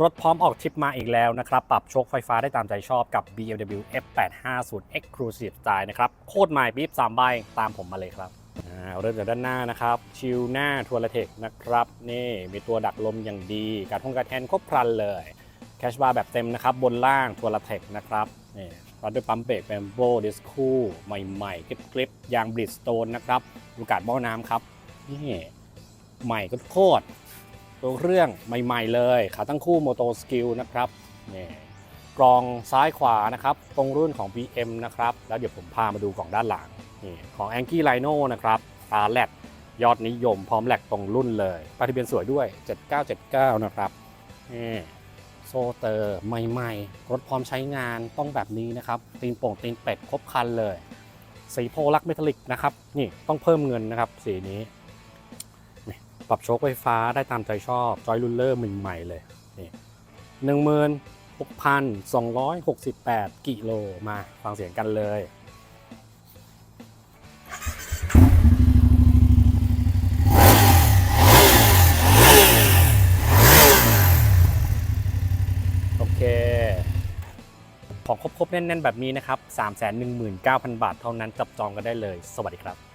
รถพร้อมออกทริปมาอีกแล้วนะครับ ปรับโชคไฟฟ้าได้ตามใจชอบกับ BMW F850 Exclusive Style นะครับ โคตรใหม่ปี๊บ3ใบตามผมมาเลยครับเริ่มจากด้านหน้านะครับ ชิลหน้าทัวร์เทคนะครับ นี่มีตัวดักลมอย่างดี การท่องการแทนครบครันเลยแคชบาร์แบบเต็มนะครับ บนล่างทัวร์เทคนะครับนี่รัดด้วยปั๊มเบรกแบมโบดิสคูใหม่ๆกริบๆยางบริดสโตนนะครับ ลูกาดบ้าน้ำครับนี่ใหม่ก็โคตร ตัวเครื่องใหม่ๆเลย ขาตั้งคู่โมโตสกิลนะครับนี่กรองซ้ายขวานะครับ ตรงรุ่นของ BM นะครับ แล้วเดี๋ยวผมพามาดูกล่องด้านหลังนี่ของ a n g i l i n o นะครับตาแลดยอดนิยมพร้อมแหลกตรงรุ่นเลยปาทะเบียนสวยด้วย 7979 นะครับนี่โซเตอร์ใหม่ๆ รถพร้อมใช้งานต้องแบบนี้นะครับตีนโป่งตีนเป็ดครบคันเลย สีโพลักเมทัลลิกนะครับ นี่ต้องเพิ่มเงินนะครับ สีนี้ ปรับโชคไฟฟ้าได้ตามใจชอบ จอยรูลเลอร์ใหม่ๆเลยนี่หนึ่งหมื่นหกพันสองร้อยหกสิบแปดกิโลมาฟังเสียงกันเลยโอเคของครบๆแน่นๆ แบบนี้นะครับ 3 1 9 0 0 0 บาทเท่านั้นจับจองกันได้เลย สวัสดีครับ